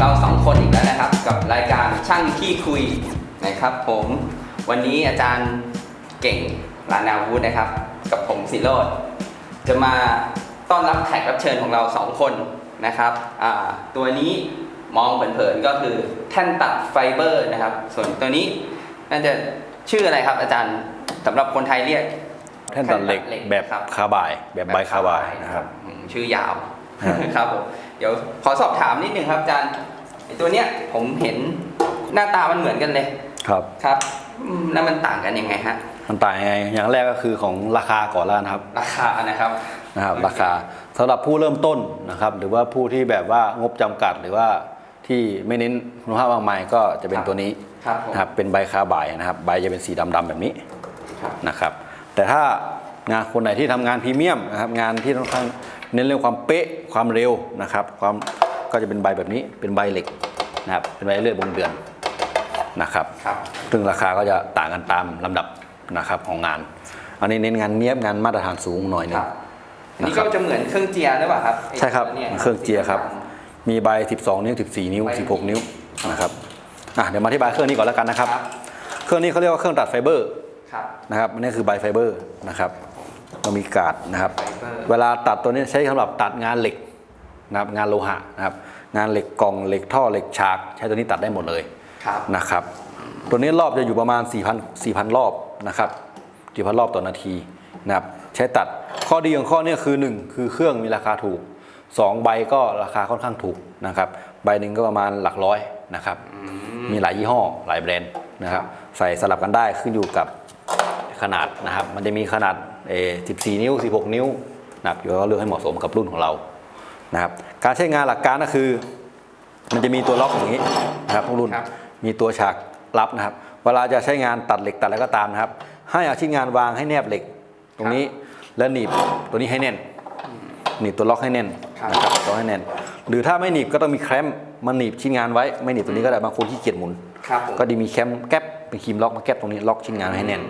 เราสองคนอีกแล้วนะครับ กับรายการช่างขี้คุยนะครับ ผมวันนี้อาจารย์เก่งลานาวุฒินะครับ กับผมสิโรดจะมาต้อนรับแขกรับเชิญของเราสองคนนะครับอ่าตัวนี้มองเผินๆก็คือแท่นตัดไฟเบอร์นะครับ ส่วนตัวนี้น่าจะชื่ออะไรครับ อาจารย์สำหรับคนไทยเรียกแท่นตัดเหล็กแบบครับคาบายแบบใบคาบายนะครับอืมชื่อยาวฮะครับผมเดี๋ยวขอสอบถามนิดนึงครับอาจารย์ ไอ้ตัวเนี้ยผมเห็นหน้าตามันเหมือนกันเลยครับ ครับอืมแล้วมันต่างกันยังไงฮะ มันต่างยังไงอย่างแรกก็คือของราคาก่อนแล้วนะครับราคานะครับ นะครับราคาสำหรับผู้เริ่มต้นนะครับ หรือว่าผู้ที่แบบว่างบจำกัดหรือว่าที่ไม่เน้นคุณภาพมากมายก็จะเป็นครับ ตัวนี้ครับผมนะครับเป็นใบคาบายนะครับ ใบจะเป็นสีดำๆแบบนี้ ครับ นะครับแต่ถ้างานคนไหนที่ทำงานพรีเมียมนะครับงานที่ต้องการเน้นเรื่องความเป๊ะความเร็วนะครับความ ก็จะเป็นใบแบบนี้เป็นใบเหล็กนะครับเป็นใบเลื่อยบนเดือนนะครับครับซึ่งราคาก็จะต่างกันตามลำดับนะครับของงาน อันนี้เน้นงานเนี้ยบงานมาตรฐานสูงหน่อยหนึคงรับอันนี้ก็จะเหมือนเครื่องเจียร์หรือเปล่าครับไอ้ใช่ครับตัวนี่เครื่องเจียร์ครับ มีใบ 12 นิ้ว 14 นิ้ว 16 นิ้วนะครับอะเดี๋ยวมาอธิบายเครื่องนี้ก่อนแล้วกันนะครับครับเครื่องนี้เขาเรียกว่าเครื่องตัดไฟเบอร์ครับนะครับอันนี้คือใบไฟเบอร์นะครับเรามีการ์ดนะครับไฟเบอร์เวลาตัดตัวนี้ใช้สำหรับตัดงานเหล็ก นะครับงานโลหะนะครับงานเหล็กกล่องเหล็กท่อเหล็กฉาก ใช้ตัวนี้ตัดได้หมดเลยครับนะครับ ตัวนี้รอบจะอยู่ประมาณ 4,000 4,000 รอบนะครับ4,000รอบต่อนาทีนะครับใช้ตัดข้อดีของข้อนี้คือ 1 คือเครื่องมีราคาถูก 2 ใบก็ราคาค่อนข้างถูกนะครับใบหนึ่งก็ประมาณหลักร้อยนะครับมีหลายยี่ห้อหลายแบรนด์นะครับใส่สลับกันได้ขึ้นอยู่กับขนาดนะครับ มันจะมีขนาดเอ่อ14 นิ้ว 16 นิ้วนะครับอยู่ก็เลือกให้เหมาะสมกับรุ่นของเรา นะครับการใช้งานหลักการก็คือ มันจะมีตัวล็อกอย่างนี้นะครับทุกรุ่นครับมีตัวฉากรับนะครับ เวลาจะใช้งานตัดเหล็กตัดอะไรก็ตามนะครับ ให้เอาชิ้นงานวางให้แนบเหล็ก ตรงนี้แล้วหนีบตัวนี้ให้แน่นหนีบตัวล็อกให้แน่นครับนะครับล็อกให้แน่น หรือถ้าไม่หนีบก็ต้องมีแคมมาหนีบชิ้นงานไว้ไม่หนีบตัวนี้ก็ได้บางคนขี้เกียจหมุนครับผมก็ดีมีแคมแก๊ปเป็นครีมล็อกมาแก๊ปตรงนี้ล็อกชิ้นงานให้แน่น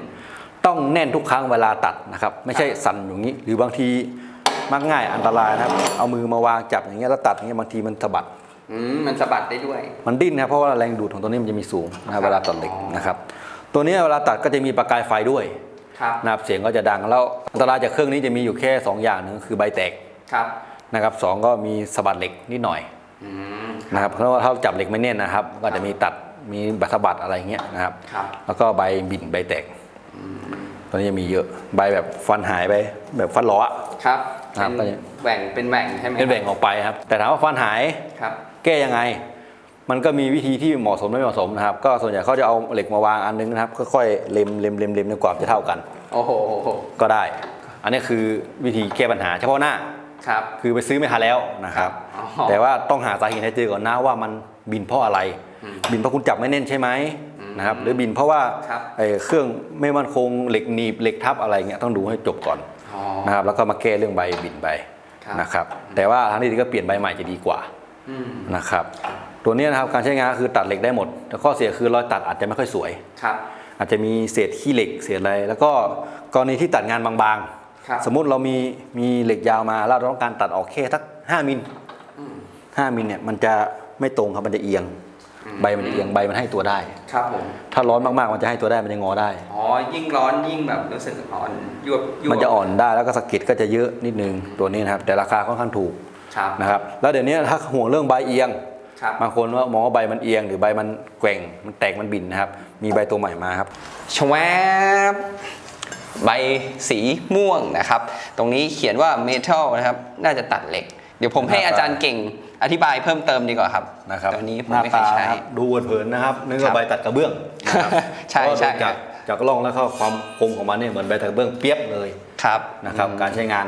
ต้องแน่นทุกครั้งเวลาตัดนะครับ ไม่ใช่สั่นอย่างนี้ หรือบางที มักง่ายอันตรายนะครับ เอามือมาวางจับอย่างเงี้ยแล้วตัดอย่างเงี้ยบางทีมันสะบัด อืมมันสะบัดได้ด้วย มันดิ้นนะครับเพราะว่าแรงดูดของตัวนี้มันจะมีสูงนะครับครับเวลาตัดเหล็กอ๋อนะครับ ตัวนี้เวลาตัดก็จะมีประกายไฟด้วยครับนะครับเสียงก็จะดังแล้วอันตรายจากเครื่องนี้จะมีอยู่แค่ 2 อย่างหนึงคือใบแตกครับนะครับสองก็มีสะบัดเหล็กนิดหน่อยอืมนะครับเพราะว่าถ้าจับเหล็กไม่แน่นนะครับ ก็จะมีตัดมีบัตสะบัดอะไรเงี้ยนะครับครับ แล้วก็ใบบินใบแตก ตัวนี้จะมีเยอะใบแบบฟันหายไปแบบฟันหล้ออะ ครับครับเป็นแหว่งเป็นแหว่งใช่ไหมเป็นแบ่งออกไปครับ แต่ถามว่าฟันหายครับ แก้ยังไง มันก็มีวิธีที่เหมาะสมและไม่เหมาะสมนะครับ ก็ส่วนใหญ่เขาจะเอาเหล็กมาวางอันนึงนะครับค่อยๆเล็มเล็มเล็มเล็มจนกว่าจะเท่ากัน โอ้โหโอ้โหก็ได้ อันนี้คือวิธีแก้ปัญหาเฉพาะหน้า ครับ คือไปซื้อไม่ทันแล้วนะครับ อ๋อ แต่ว่าต้องหาสาเหตุให้เจอก่อนนะว่ามันบินเพราะอะไรอืมบินเพราะคุณจับไม่แน่นใช่ไหมอืม นะครับหรือบินเพราะว่าครับไอ้เครื่องไม่มั่นคงเหล็กหนีบเหล็กทับอะไรเงี้ยต้องดูให้จบก่อนอ๋อ นะครับแล้วก็มาแก้เรื่องใบบินไปครับ นะครับแต่ว่าทางที่ดีก็เปลี่ยนใบใหม่จะดีกว่าอืมนะครับตัวเนี้ยนะครับการใช้งานคือตัดเหล็กได้หมดแต่ข้อเสียคือรอยตัดอาจจะไม่ค่อยสวย ครับ อาจจะมีเศษขี้เหล็กเศษอะไร แล้วก็กรณีที่ตัดงานบางครับ ๆ สมมุติเรามีมีเหล็กยาวมาแล้วเราต้องการตัดออกแค่สัก5มิลอืม5มิลเนี่ยมันจะไม่ตรงครับมันจะเอียง ใบมันจะเอียงใบมันให้ตัวได้ ครับผมถ้าร้อนมากๆมันจะให้ตัวได้มันจะงอได้ อ๋อ ยิ่งร้อนยิ่งแบบรู้สึกอ่อนยวบยวบมันจะอ่อนได้แล้วก็สะเก็ดก็จะเยอะนิดนึงตัวนี้นะครับ แต่ราคาค่อนข้างถูกครับนะครับ แล้วเดี๋ยวนี้ถ้าห่วงเรื่องใบเอียงครับบางคนว่ามองว่าใบมันเอียง หรือใบมันแกว่งมันแตกมันบินนะครับ มีใบตัวใหม่มาครับชวบใบสีม่วงนะครับ ตรงนี้เขียนว่าเมทัลนะครับ น่าจะตัดเหล็ก เดี๋ยวผมให้หน้าตาอาจารย์เก่งอธิบายเพิ่มเติมดีกว่าครับนะครับตัวนี้ผมหน้าไม่เคตายใช้ครับดูเผินๆนะครับนึกครัว่าบใบตัดกระเบื้องนะครับใช่เพราะว่าใช่ดูจากจากร่องแล้วก็ความคมของมันเนี่ยเหมือนใบตัดกระเบื้องเปียบเลยครับนะครับการใช้งาน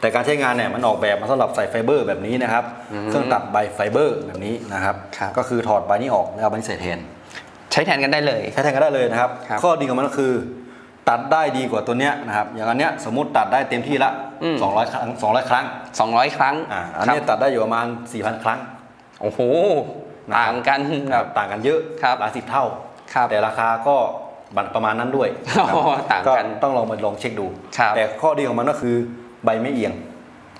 แต่การใช้งานเนี่ยมันออกแบบมาสำหรับใส่ไฟเบอร์แบบนี้นะครับ เครื่องตัดใบไฟเบอร์แบบนี้นะครับครับก็คือถอดใบนี้ออกแล้วเอาใบนี้ใส่แทน ใช้แทนกันได้เลย ใช้แทนก็ได้เลยนะครับครับ ข้อดีของมันก็คือ ตัดได้ดีกว่าตัวเนี้ยนะครับอย่างอันเนี้ยสมมติตัดได้เต็มที่ละอืม 200 ครั้ง 200 ครั้ง200 ครั้งอ่าอันครัเนี้ยตัดได้อยู่ประมาณ 4,000 ครั้ง โอ้โหนะครับ ต่างกันคแบรับ บต่างกันเยอะครับหลายสิบเท่า ครับแต่ราคาก็บันประมาณนั้นด้วยอ๋อต่างกันต้องลองมาลองเช็คดู ครับ แต่ข้อดีของมันก็คือใบไม่เอียง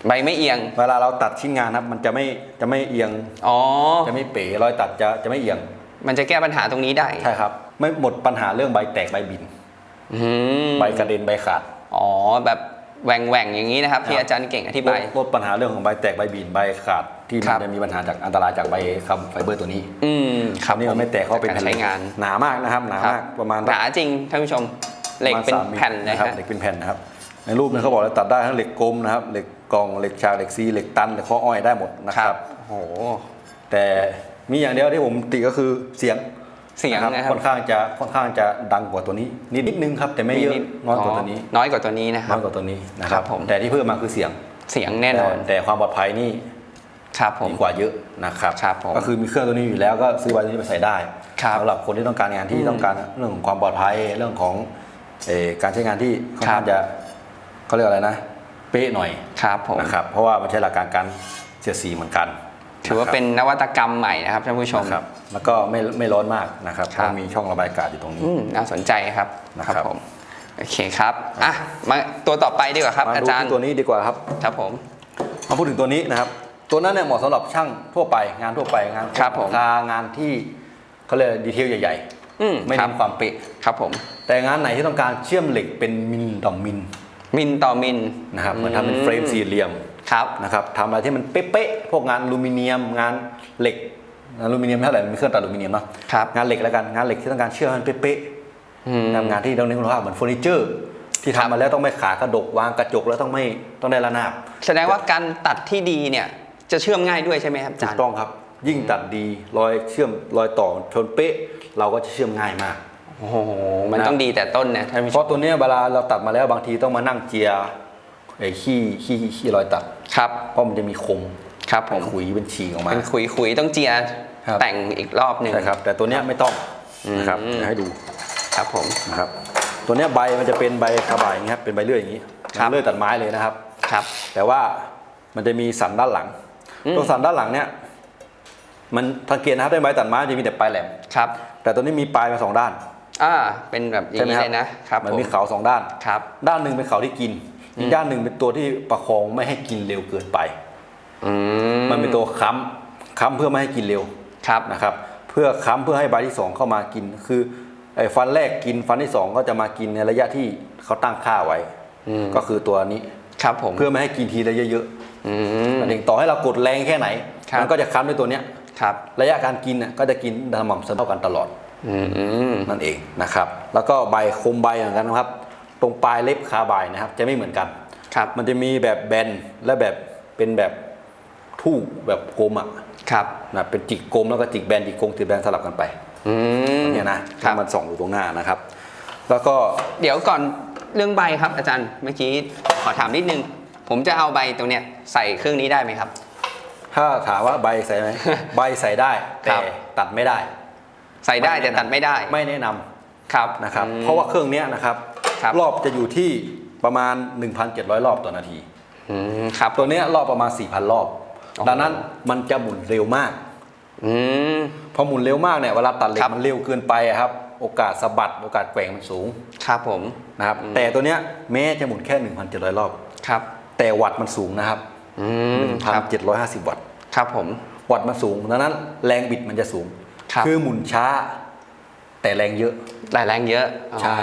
ใบไม่เอียง เวลาเราตัดชิ้นงานครับมันจะไม่จะไม่เอียง อ๋อ จะไม่เป๋รอยตัดจะจะไม่เอียง มันจะแก้ปัญหาตรงนี้ได้ ใช่ครับ ไม่หมดปัญหาเรื่องใบแตกใบบินอืม ใบกระเด็นใบขาด อ๋อแบบแหว่งแหว่งๆอย่างนี้นะครับ ที่ครับอาจารย์เก่งอธิลบายดลดปัญหาเรื่องของใบแตกใบบินใบขาด ที่ครัมันบจะมีปัญหาจากอันตรายจากใบคำไฟเบอร์ตัวนี้ อืมครับนี่มันไม่แตกเขาเป็นจากแผ่รนใช้งานหนามากนะครับหนาครับมากประมาณหนาจริงท่านผู้ชมเหล็กเป็นระมาณสามมิแผ่นเลยนะครับฮะเหล็กเป็นแผ่นนะครับ ในรูปเนี่ยเขาบอกเลยตัดได้ทั้งเหล็กกลมนะครับเหล็กกล่องเหล็กฉากเหล็กซีเหล็กตันเหล็กข้ออ้อยได้หมดนะคครัรับบโอ้โหแต่มีอย่างเดียวที่ผมติก็คือเสียง เสียงนะนะคครัรับบค่อนข้างจะค่อนข้างจะดังกว่าตัวนี้นิดนิดนึงครับแต่ไม่เยอะนิดน้อยกว่าตัวนี้ น้อยกว่าตัวนี้นะคน้รัอบยกว่าตัวนี้นะคครัรับบผมแต่ที่เพิ่มมาคือเสียงเสียงแน่นอนแต่แต่ความปลอดภัยนี่ครับผมดีกว่าเยอะนะครับครับผมก็คือมีเครื่องตัวนี้อยู่แล้วก็ซื้อใบตัวนี้ไปใส่ได้ครับสำหรับคนที่ต้องการงานที่ต้องการเรื่องของความปลอดภัยเรื่องของเอ่อการใช้งานที่ค่อนข้างจะเขาเรียกอะไรนะ เป๊ะหน่อยครับผมนะครับเพราะว่ามันใช้หลักการการเสียดสีเหมือนกัน ถือว่าเป็นนวัตกรรมใหม่นะครับท่านผู้ชมนะครับแล้วก็ไม่ไม่ร้อนมากนะครับครับเพราะมีช่องระบายอากาศอยู่ตรงนี้อืมน่าสนใจครับนะครับผมโอเคครับอะมาตัวต่อไปดีกว่าครับมาอาดูจารย์ที่ตัวนี้ดีกว่าครับครับผมมาพูดถึงตัวนี้นะครับ ตัวนั้นเนี่ยเหมาะสำหรับช่างทั่วไปงานทั่วไปงานครับผมราคางานที่เขาเรียกดีเทลใหญ่อืมๆไม่ครัเน้บนความเป๊ะครับผม แต่งานไหนที่ต้องการเชื่อมเหล็กเป็นมิลต่อมิลมินต่อมินนะครับเหมือนทำเป็นเฟรมสี่เหลี่ยม ครับนะครับทำอะไรที่มันเป๊ะๆพวกงานอลูมิเนียม งานเหล็กงานอลูมิเนียมเท่าไหร่มันมีเครื่องตัดอลูมิเนียมเนาะครับงานเหล็กแล้วกันงานเหล็กที่ต้องการเชื่อมให้มันเป๊ะอืมๆทำงานที่ต้องเน้นคุณภาพเหมือนเฟอร์นิเจอร์ที่ครับทำมาแล้วต้องไม่ขากระดกวางกระจกแล้วต้องไม่ต้องได้ระนาบ แสดงว่าการตัดที่ดีเนี่ยจะเชื่อมง่ายด้วยใช่ไหมครับอาถูจารกย์ต้องครับ ยิ่งตัดดีรอยเชื่อมรอยต่อชนเป๊ะ เราก็จะเชื่อมง่ายมากโอ้โหมันนะต้องดีแต่ต้นนะท่านผู้เพชมราะตัวเนี้ยเวลาเราตัดมาแล้วบางทีต้องมานั่งเจีย ไอ้ขี้ขี้ขี้รอยตัดครับ เพราะมันจะมีคมครับผมขุยเป็นฉีกออกมาเป็นขุยขุยๆต้องเจียครับแต่งอีกรอบหนึ่งใช่ครับ แต่ตัวเนี้ยไม่ต้องนะครับอืมเดี๋ยวให้ดูครับผมนะครับ ตัวเนี้ยใบมันจะเป็นใบคาบายอย่างนี้ครับเป็นใบเลื่อยอย่างนี้ครับเลื่อยตัดไม้เลยนะครับครับ แต่ว่ามันจะมีสันด้านหลังอืมตรงสันด้านหลังเนี่ยมันสังเกตนะครับในใบตัดไม้จะมีแต่ปลายแหลมครับ แต่ตัวนี้มีปลายมาสองด้านอ่าเป็นแบบอย่างนี้ใช่เลยไหมนะครับมันผมมีเขาสองด้านครับ ด้านหนึ่งเป็นเขาที่กิน อีกด้านหนึ่งเป็นตัวที่ประคองไม่ให้กินเร็วเกินไปอืมมันเป็นตัวค้ำค้ำเพื่อไม่ให้กินเร็วครับนะครับ เพื่อค้ำเพื่อให้ใบที่สองเข้ามากิน คือไอ้ฟันแรกกินฟันที่สองก็จะมากินในระยะที่เขาตั้งค่าไว้อืมก็คือตัวนี้ครับผมเพื่อไม่ให้กินทีละเยอะอืมๆนั่นเองต่อให้เรากดแรงแค่ไหนครับมันก็จะค้ำด้วยตัวเนี้ยครับ ระยะการกินน่ะก็จะกินสม่ำเสมอกันตลอดอืมนั่นเองนะครับ แล้วก็ใบคมใบเหมือนกันนะครับ ตรงปลายเล็บคาใบนะครับ จะไม่เหมือนกัน ครับ มันจะมีแบบแบนและแบบเป็นแบบทู่แบบกลมอะครับนะเป็นจิกกลมแล้วก็จิกแบนจิกกลมจิกแบนสลับกันไปอืมเนี่ยนะครับมันส่องอยู่ตรงหน้านะครับ แล้วก็เดี๋ยวก่อนเรื่องใบครับ อาจารย์เมื่อกี้ขอถามนิดนึง ผมจะเอาใบตรงเนี้ยใส่เครื่องนี้ได้ไหมครับ ถ้าถามว่าใบใส่ไหมใบใส่ได้คแต่รับตัดไม่ได้ ใส่ได้แต่ตัดไม่ได้ ไม่แนะนำครับนะครับอืมเพราะว่าเครื่องเนี้ยนะครับ ครับ รอบจะอยู่ที่ประมาณ 1,700 รอบต่อนาที อืมครับ ตัวเนี้ยรอบประมาณ 4,000 รอบโอ้โหดังนั้นมันจะหมุนเร็วมาก อืม พอหมุนเร็วมากเนี่ยเวลาตัดเหล็ครักบมันเร็วเกินไปอะครับ โอกาสสะบัดโอกาสแกว่งมันสูงครับผม นะครับแต่ตัวเนี้ยแม้จะหมุนแค่ 1,700 รอบ ครับ แต่วัตต์มันสูงนะครับ อืม ครับ 1,750 วัตต์ ครับผม วัตต์มันสูงดังนั้นแรงบิดมันจะสูงครับ อหมุนช้า แต่แรงเยอะหลายแรงเยอะอ๋อใช่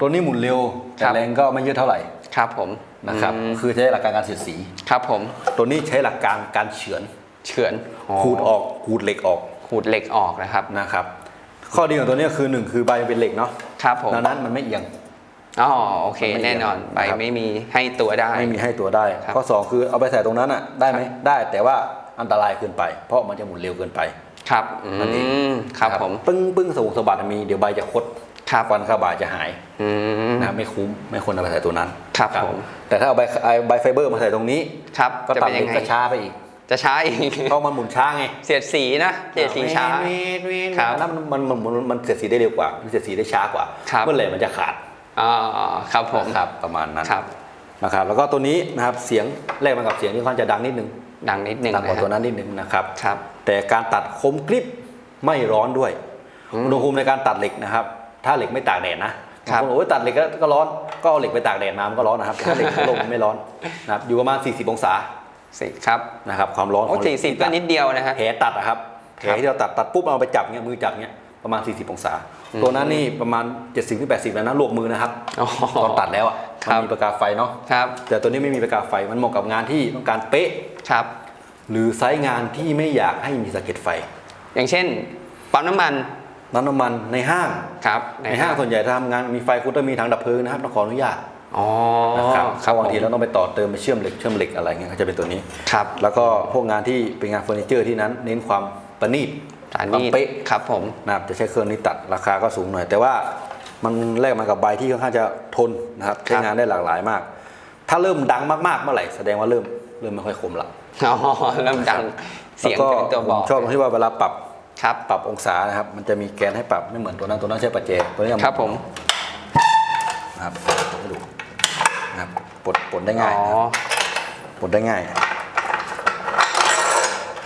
ตัวนี้หมุนเร็วแต่ครับ แรงก็ไม่เยอะเท่าไหร่ครับผมนะครับอืมคือใช้หลักการการเสียดสี ครับผมตัวนี้ใช้หลักการการเฉือนเฉือนขูดออกขูดเหล็กออกขูดเหล็กออกนะครับนะครับ ข้อดีของตัวนี้คือหนึ่งคือใบมันเป็นเหล็กเนาะครับผมดังนั้นมันไม่เอียง อ๋อโอเค มันไม่แน่นอนเอียงใบนะครับ ไม่มีให้ตัวได้ ไม่มีให้ตัวได้ ครับ ข้อสองคือเอาไปใส่ตรงนั้นอะได้ไหมได้แต่ว่าอันตรายเกินไป เพราะมันจะหมุนเร็วเกินไป ครับอืนั่นเองมครับนะผมปึ้งปึ้งสวงสะบัดมีเดี๋ยวใบจะคดครับฟันข้าบาจะหายอืมนะครับไม่คุ้มไม่ควรเอาไปใส่ตัวนั้นครับผมแต่ถ้าเอาใบเอาใบไฟเบอร์มาใส่ตรงนี้ครับก็จะตัดเป็นเหล็ยักงไงก็ช้าไปอีก จะช้าอีกเพราะมันหมุนช้าไงเสียดสีนะเสียดสีช้าเวียนเวียนครับอันนั้นมันมันมันมันเสียดสีได้เร็วกว่ามันเสียดสีได้ช้ากว่าครับเมื่อไหร่มันจะขาดอ๋อครับผมนะครับประมาณนั้นครับนะครับแล้วก็ตัวนี้นะครับเสียงแรกมากับเสียงที่ค่อนข้างจะดังนิดนึงดังนิดนึงดังกว่านะตัวฮะนั้นนิดนึงนะครับครับ แต่การตัดคมกริบไม่ร้อนด้วยอืมอุณหภูมิในการตัดเหล็กนะครับ ถ้าเหล็กไม่ตากแดดนะครับบางคนโอ้ยตัดเหล็กก็ก็ร้อนก็เอาเหล็กไปตากแดดมามันก็ร้อนนะครับแต่ถ้าเหล็กลงมันไม่ร้อนนะครับอยู่ประมาณ 40 องศาสิครับนะครับความร้อนขโอ้องเหล็สี่สิบก็ที่ตัดนิดเดียวนะฮะแผลตัดนะครับแผลที่เราตัดตัดปุ๊บเอาไปจับเงี้ยมือจับเงี้ยประมาณ 40 องศา ตัวนั้นนี่ประมาณ 70ถึง80 แล้วนะลวกมือนะครับอ๋อตอนตัดแล้วอะครัมันบมีประกายไฟเนาะครับแต่ตัวนี้ไม่มีประกายไฟมันเหมาะกับงานที่ต้องการเป๊ะครับ หรือไซส์งานที่ไม่อยากให้มีสะเก็ดไฟ อย่างเช่นปั๊มน้ำมันน้ำน้ำมันในห้างครับในห้างส่วนใหญ่ถ้าทำงานมีไฟคุณต้องมีถังดับเพลิงนะครับต้องขออนุญาตอ๋อนะครับครับางทีผมเราต้องไปต่อเติมไปเชื่อมเหล็กเชื่อมเหล็กอะไรเงี้ยก็จะเป็นตัวนี้ครับ แล้วก็พวกงานที่เป็นงานเฟอร์นิเจอร์ที่นั้น เน้นความประณีตอันความนี้เป๊ะครับผมนะครับจะใช้เครื่องนี้ตัดราคาก็สูงหน่อย แต่ว่ามันแลกมากับใบที่ค่อนข้างจะทนนะครับใช้งานได้หลากหลายมาก ถ้าเริ่มดังมากๆเมื่อไหร่แสดงว่าเริ่มเริ่มไม่ค่อยคมละ อ๋อเริ่มดังเสียงแล้วก็เป็นตัวบผอมกชอบตรงที่ว่าเวลาปรับครับปรับองศานะครับ มันจะมีแกนให้ปรับไม่เหมือนตัวนั้นตัวนั้นใช้ปัจเจตัวนี้เอาาครับผมนะครับให้ดูนะครับปลดปลดได้ง่ายอ๋อนะครับปลดได้ง่าย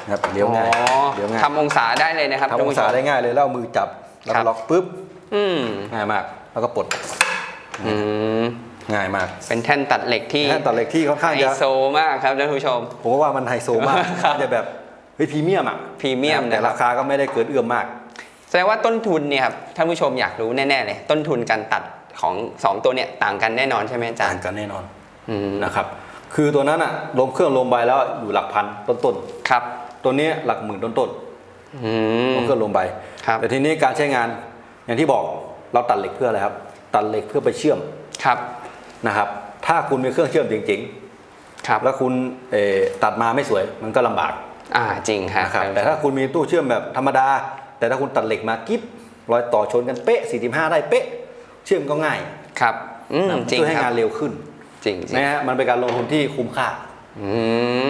นะครับเลี้ยวง่ายอ๋อเลี้ยวง่ายทำองศาได้เลยนะครับทำองศาได้ง่ายเลยแล้วเอามือจับแล้วครัก็บล็อกปุ๊บอืมง่ายมาก แล้วก็ปลดอืม ง่ายมากเป็นแท่นตัดเหล็กที่แท่นตัดเหล็กที่ค่อนข้างไฮจะโซมากครับท่านผู้ชม ผมว่ามันไฮโซมากครับมันจะแบบเฮ้ยพรีเมียมอะพรีเมียมแต่นะครับราคาก็ไม่ได้เกินเอื้อมมากแสดงว่าต้นทุนเนี่ยครับท่านผู้ชมอยากรู้แน่ๆเลยต้นทุนการตัดของสองตัวเนี่ยต่างกันแน่นอนใช่ไหมอาจารต่างย์กันแน่นอนอืมนะครับคือตัวนั้นอะลมเครื่องลมใบแล้วอยู่หลักพันต้นครับๆตัวนี้หลักหมื่นต้นอืๆมลมเครื่องลมใบครับ แต่ทีนี้การใช้งานอย่างที่บอกเราตัดเหล็กเพื่ออะไรครับ ตัดเหล็กเพื่อไปเชื่อม ครับ นะครับ ถ้าคุณมีเครื่องเชื่อมจริงครับๆแล้วคุณเอ่อตัดมาไม่สวยมันก็ลำบากอ่าจริงฮะนะครับแต่ถ้าคุณมีตู้เชื่อมแบบธรรมดา แต่ถ้าคุณตัดเหล็กมากิ๊บรอยต่อชนกันเป๊ะ 45 ได้เป๊ะ เชื่อมก็ง่ายครับอืมนะจริงช่วยให้คงารับนเร็วขึ้นจริงจริงนะฮะมันเป็นการลงทุนที่คุ้มค่าอื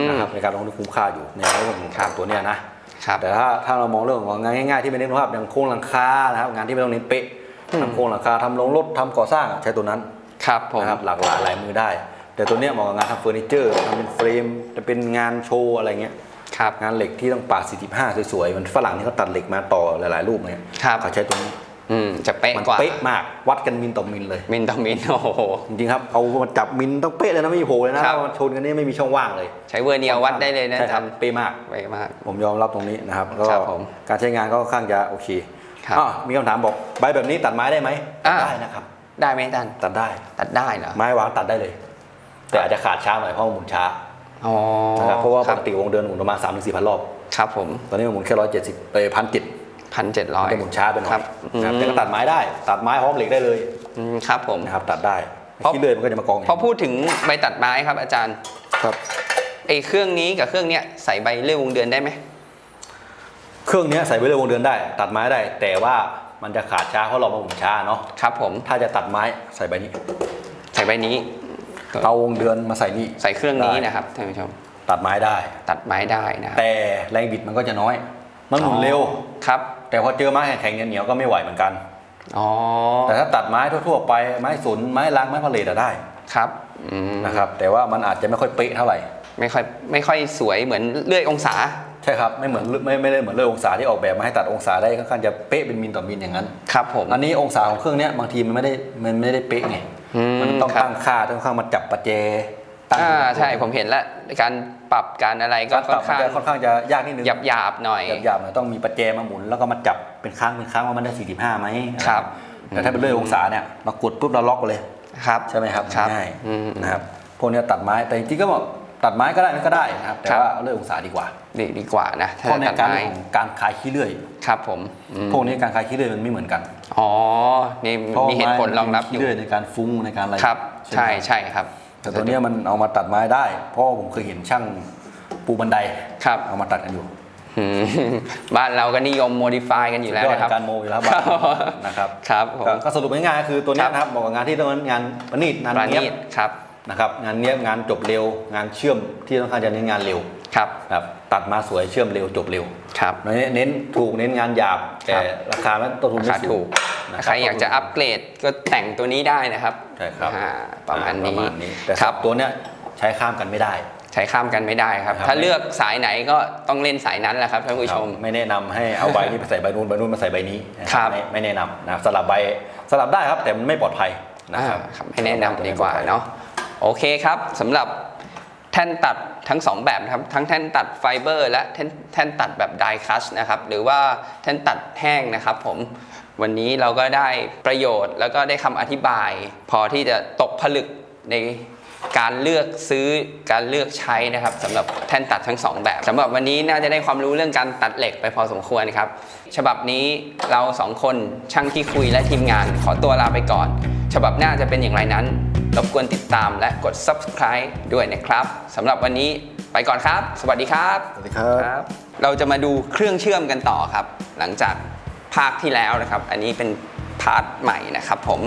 มนะครับในการลงทุนที่คุ้มค่าอยู่ในเรื่องของครับตัวเนี้ยนะครับแต่ถ้าถ้าเรามองเรื่องของงานง่ายๆที่ไม่เน้นคุณภาพอย่างโครงหลังคานะครับงานที่ไม่ต้องเน้นเป๊ะอืมทำโครงหลังคาทำโรงรถทำก่อสร้างใช้ตัวนั้น ครับผมนะครับหลากหลายหลายมือได้ แต่ตัวเนี้ยเหมาะกับงานทำเฟอร์นิเจอร์ทำเป็นเฟรมจะเป็นงานโชว์อะไรเงี้ยครับงานเหล็กที่ต้องปาด45 สวยๆมันฝรั่งที่เขาตัดเหล็กมาต่อหลาย ๆ รูปเนี่ยครับ เขาใช้ตัวนี้อืมจะเป๊ะมันกว่าเป๊ะมากวัดกันมิลต่อมิลเลย มินต่อมินโอ้โห จริงๆครับเอามาจับมิลต้องเป๊ะเลยนะไม่มีโผล่เลยนะครับ เอามาชนกันนี่ไม่มีช่องว่างเลยใช้เวอร์เนียลวัดได้เลยนะใช่อาครัจาบรย์เป๊ะมาก เป๊ะมาก ผมยอมรับตรงนี้นะครับแล้วคก็รับผมการใช้งานก็ค่อนข้างจะโอเคครับอ้าวมีคำถามบอกใบแบบนี้ตัดไม้ได้ไหมตัดอ่า ได้นะครับ ได้ไหมอาจารย์ตัดได้ ตัดได้เหรอไม้วางตัดได้เลย แต่อาจจะขาดช้าหน่อยเพราะมันหมุนช้าอ๋อนะครับเพราะว่าคปรับกติวงเดือนหมุนประมาณ3ามถึงสี่พันรอบครับผมตอนนี้มันหมุนแค่ร้อยเจ็ดสิบเอพันเจ็ดพันเจ็ดร้อยจะหมุนช้าไปหน่อยครับนะครับอืมแต่ก็ตัดไม้ได้ ตัดไม้พร้อมเหล็กได้เลยอืมครับผมนะครับตัดได้เพราะขี้เลื่อยมันก็จะมากองพอพูดถึงใบตัดไม้ครับอาจารย์ครับไอ้เครื่องนี้กับเครื่องเนี้ยใส่ใบเลื่อยวงเดือนได้ไหมเครื่องเนี้ยใส่ไว้เลยวงเดือนได้ ตัดไม้ได้ แต่ว่า มันจะขาดช้าเพราะเรามาหมุนช้าเนาะครับผมถ้าจะตัดไม้ใส่ใบนี้ ใส่ใบนี้ เอาวงเดือนมาใส่นี่ใส่เครื่องนี้ได้นะครับท่านผู้ชม ตัดไม้ได้ ตัดไม้ได้นะครับแต่แรงบิดมันก็จะน้อย มันหมุนเร็วครับ แต่พอเจอไม้แข็งๆเหนียวๆก็ไม่ไหวเหมือนกันอ๋อแต่ถ้าตัดไม้ทั่วๆไปไม้สนไม้ล้างไม้พาเลทอะได้ครับอืมนะครับ แต่ว่ามันอาจจะไม่ค่อยเป๊ะเท่าไหร่ ไม่ค่อยไม่ค่อยสวยเหมือนเลื่อยองศา ใช่ครับไม่เหมือนไม่ไม่ได้เหมือนเลยองศาที่ออกแบบมาให้ตัดองศาได้ค่อนข้างจะเป๊ะเป็นมิลต่อมิลอย่างนั้นครับผมอันนี้องศาของเครื่องเนี้ยบางทีมันไม่ได้มันไม่ได้เป๊ะไงอืมมันต้องครับตั้งค่าต้องเข้ามาจับประแจตั้งอ่าใช่ผมเห็นแล้วการปรับการอะไรก็การค่ปอรับนมันข้างจะค่อนข้างจะยากนิดนึงหยาบหยาบๆหน่อยหยาบๆหน่อยต้องมีประแจมาหมุนแล้วก็มาจับเป็นครั้งเป็นครั้งว่ามันได้ 45ไหมครับ แต่ถ้าเป็นเลื่อยองศาเนี่ยมากดปุ๊บเราล็อกเลยครับใช่ไหมครับครับง่ายอืมนะครับพวกเนี้ยตัดไม้แต่จริงๆก็บอกตัดไม้ก็ได้ไม่ก็ได้นะครับแต่ครับว่าเอาเลื่อยองศาดีกว่า ดีดีกว่านะถ้าเพราะในตัดการไม้ของการคลายขี้เลื่อย ครับผมอืมพวกนี้การคลายขี้เลื่อยมันไม่เหมือนกันอ๋อนี่พราะมีเหตุผลรองรับอยู่ขี้เลื่อยในการฟุ้งในการอะไรครับไหมใช่ครับใช่ครับแต่ตัวเนี้ยมันเอามาตัดไม้ได้ เพราะว่าผมเคยเห็นช่างปูบันไดครับเอามาตัดกันอยู่อืมบ้านเราก็นิยมโมดิฟายกันอยู่แล้วยอดนะครับในการโมอยู่แล้วครับ นะครับครับผม ก็ก็สรุปง่ายๆก็คือตัวเนี้ยครับนะครับเหมาะกับงานที่ต้องการงานประณีตงานปราเนี้ยณีบ ตครับ นะครับงานเนี้ยบงานจบเร็วงานเชื่อมที่ต้องการจะเน้นงานเร็ว ครับครับตัดมาสวยเชื่อมเร็วจบเร็วครับเน้นเน้นถูกเน้นงานหยาบแต่ราคาไม่ต้นทุนราไม่คาสูถูงกนะบใครอยากจะอัปเกรดก็แต่งตัวนี้ได้นะครับใช่ครับอ่าประมาณปนี้ระมาณนี้แต่ครับตัวเนี้ยใช้ข้ามกันไม่ได้ ใช้ข้ามกันไม่ได้ครับครับถ้าเลือกสายไหนก็ต้องเล่นสายนั้นแหละครับท่านผู้ชมครับไม่แนะนำให้เอาใบนี้ไปใส่ใบนู้นใบนู้นมาใส่ใบนี้นะครับไม่ไม่แนะนำนะครับสลับใบสลับได้ครับแต่มันไม่ปลอดภัยนะครับอ่าครับไม่แนะนำดีกว่าเนาะโอเคครับสำหรับแท่นตัด ทั้ง 2 แบบนะครับ ทั้งแท่นตัดไฟเบอร์ และแท่นแท่นตัดแบบไดคัสนะครับ หรือว่าแท่นตัดแห้งนะครับผมวันนี้เราก็ได้ประโยชน์แล้วก็ได้คำอธิบาย พอที่จะตกผลึกในการเลือกซื้อการเลือกใช้นะครับสำหรับแท่นตัดทั้งสองแบบสำหรับวันนี้น่าจะได้ความรู้เรื่องการตัดเหล็กไปพอสมควรครับ ฉบับนี้เราสองคนช่างที่คุยและทีมงานขอตัวลาไปก่อน ฉบับหน้าจะเป็นอย่างไรนั้น รบกวนติดตามและกด subscribe ด้วยนะครับสำหรับวันนี้ไปก่อนครับ สวัสดีครับ สวัสดีครับครับเราจะมาดูเครื่องเชื่อมกันต่อครับ หลังจากภาคที่แล้วนะครับ อันนี้เป็นพาร์ทใหม่นะครับผม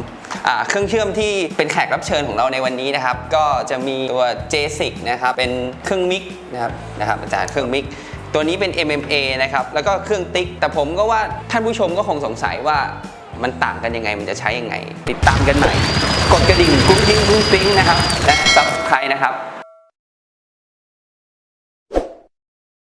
อ่าเครื่องเชื่อมที่เป็นแขกรับเชิญของเราในวันนี้นะครับ ก็จะมีตัว J6 นะครับ เป็นเครื่องมิกนะครับนะครับอาจารย์เครื่องมิกตัวนี้เป็น MMA นะครับ แล้วก็เครื่องติ๊ก แต่ผมก็ว่าท่านผู้ชมก็คงสงสัยว่า มันต่างกันยังไงมันจะใช้ยังไง ติดตามกันใหม่กดกระดิ่งกุ้งกิ้งกุ้งติ้งนะครับ และ subscribe นะครับ